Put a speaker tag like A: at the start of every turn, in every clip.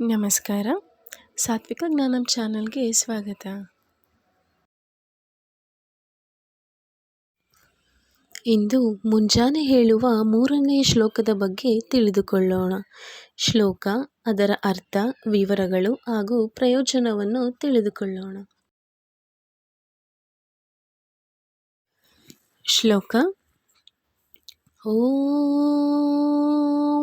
A: ನಮಸ್ಕಾರ. ಸಾತ್ವಿಕ ಜ್ಞಾನಂ ಚಾನಲ್ಗೆ ಸ್ವಾಗತ. ಇಂದು ಮುಂಜಾನೆ ಹೇಳುವ ಮೂರನೇ ಶ್ಲೋಕದ ಬಗ್ಗೆ ತಿಳಿದುಕೊಳ್ಳೋಣ. ಶ್ಲೋಕ, ಅದರ ಅರ್ಥ, ವಿವರಗಳು ಹಾಗೂ ಪ್ರಯೋಜನವನ್ನು ತಿಳಿದುಕೊಳ್ಳೋಣ. ಶ್ಲೋಕ, ಓಂ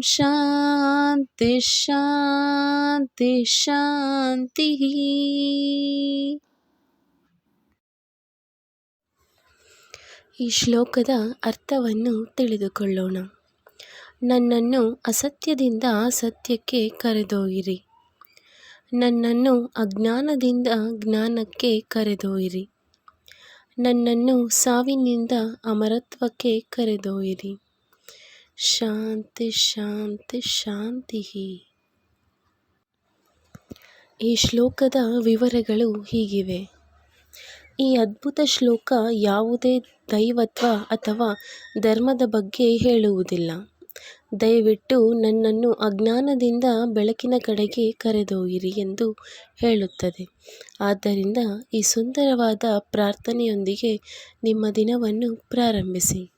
A: ಶಾಂತಿ ಶಾಂತಿ ಶಾಂತಿ. ಈ ಶ್ಲೋಕದ ಅರ್ಥವನ್ನು ತಿಳಿದುಕೊಳ್ಳೋಣ. ನನ್ನನ್ನು ಅಸತ್ಯದಿಂದ ಸತ್ಯಕ್ಕೆ ಕರೆದೊಯ್ಯಿರಿ ನನ್ನನ್ನು ಅಜ್ಞಾನದಿಂದ ಜ್ಞಾನಕ್ಕೆ ಕರೆದೊಯ್ಯಿರಿ ನನ್ನನ್ನು ಸಾವಿನಿಂದ ಅಮರತ್ವಕ್ಕೆ ಕರೆದೊಯ್ಯಿರಿ ಶಾಂತಿ ಶಾಂತಿ ಶಾಂತಿ ಈ ಶ್ಲೋಕದ ವಿವರಗಳು ಹೀಗಿವೆ. ಈ ಅದ್ಭುತ ಶ್ಲೋಕ ಯಾವುದೇ ದೈವತ್ವ ಅಥವಾ ಧರ್ಮದ ಬಗ್ಗೆ ಹೇಳುವುದಿಲ್ಲ. ದಯವಿಟ್ಟು ನನ್ನನ್ನು ಅಜ್ಞಾನದಿಂದ ಬೆಳಕಿನ ಕಡೆಗೆ ಕರೆದೊಯ್ಯಿರಿ ಎಂದು ಹೇಳುತ್ತದೆ. ಆದ್ದರಿಂದ ಈ ಸುಂದರವಾದ ಪ್ರಾರ್ಥನೆಯೊಂದಿಗೆ ನಿಮ್ಮ ದಿನವನ್ನು ಪ್ರಾರಂಭಿಸಿ.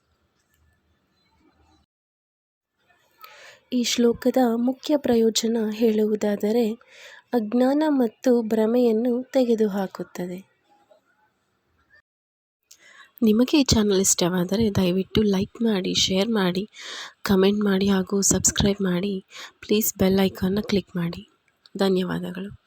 A: ಈ ಶ್ಲೋಕದ ಮುಖ್ಯ ಪ್ರಯೋಜನ ಹೇಳುವುದಾದರೆ, ಅಜ್ಞಾನ ಮತ್ತು ಭ್ರಮೆಯನ್ನು ತೆಗೆದುಹಾಕುತ್ತದೆ. ನಿಮಗೆ ಈ ಚಾನಲ್ ಇಷ್ಟವಾದರೆ ದಯವಿಟ್ಟು ಲೈಕ್ ಮಾಡಿ, ಶೇರ್ ಮಾಡಿ, ಕಮೆಂಟ್ ಮಾಡಿ ಹಾಗೂ ಸಬ್ಸ್ಕ್ರೈಬ್ ಮಾಡಿ. ಪ್ಲೀಸ್ ಬೆಲ್ ಐಕಾನ್ನ ಕ್ಲಿಕ್ ಮಾಡಿ. ಧನ್ಯವಾದಗಳು.